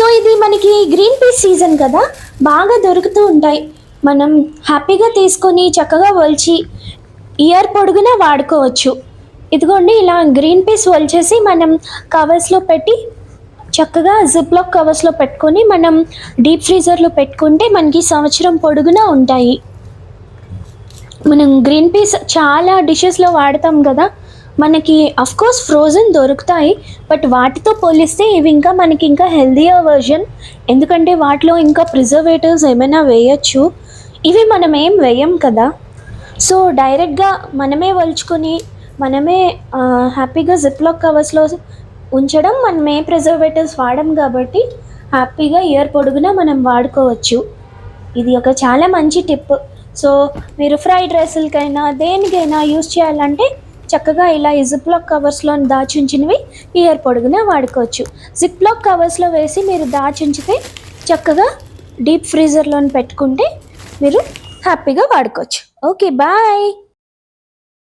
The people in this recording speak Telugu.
సో ఇది మనకి గ్రీన్ పీస్ సీజన్ కదా. బాగా దొరుకుతూ ఉంటాయి. మనం హ్యాపీగా తీసుకొని చక్కగా వలిచి ఇయర్ పొడుగునా వాడుకోవచ్చు. ఇదిగోండి ఇలా గ్రీన్ పీస్ వలిచేసి మనం కవర్స్లో పెట్టి చక్కగా జిప్లాక్ కవర్స్లో పెట్టుకొని మనం డీప్ ఫ్రీజర్లో పెట్టుకుంటే మనకి సంవత్సరం పొడుగునా ఉంటాయి. మనం గ్రీన్ పీస్ చాలా డిషెస్లో వాడతాం కదా. మనకి కోర్స్ ఫ్రోజన్ దొరుకుతాయి బట్ వాటితో పోలిస్తే ఇవి ఇంకా మనకి ఇంకా హెల్దీయర్ వర్జన్ ఎందుకంటే వాటిలో ఇంకా ప్రిజర్వేటివ్స్ ఏమైనా వేయచ్చు. ఇవి మనం ఏం వేయం కదా. సో డైరెక్ట్గా మనమే వల్చుకొని మనమే హ్యాపీగా జిప్లాక్ కవర్స్లో ఉంచడం మనం ఏ ప్రిజర్వేటివ్స్ వాడం కాబట్టి హ్యాపీగా ఇయర్ పొడుగునా మనం వాడుకోవచ్చు. ఇది ఒక చాలా మంచి టిప్ సో మీరు ఫ్రైడ్ రైస్లకైనా దేనికైనా యూస్ చేయాలంటే చక్కగా ఇలా ఈ జిప్లాక్ కవర్స్లో దాచుంచినవి ఇయర్ పొడుగునే వాడుకోవచ్చు. జిప్లాక్ కవర్స్లో వేసి మీరు దాచుంచితే చక్కగా డీప్ ఫ్రీజర్లో పెట్టుకుంటే మీరు హ్యాపీగా వాడుకోవచ్చు. Okay bye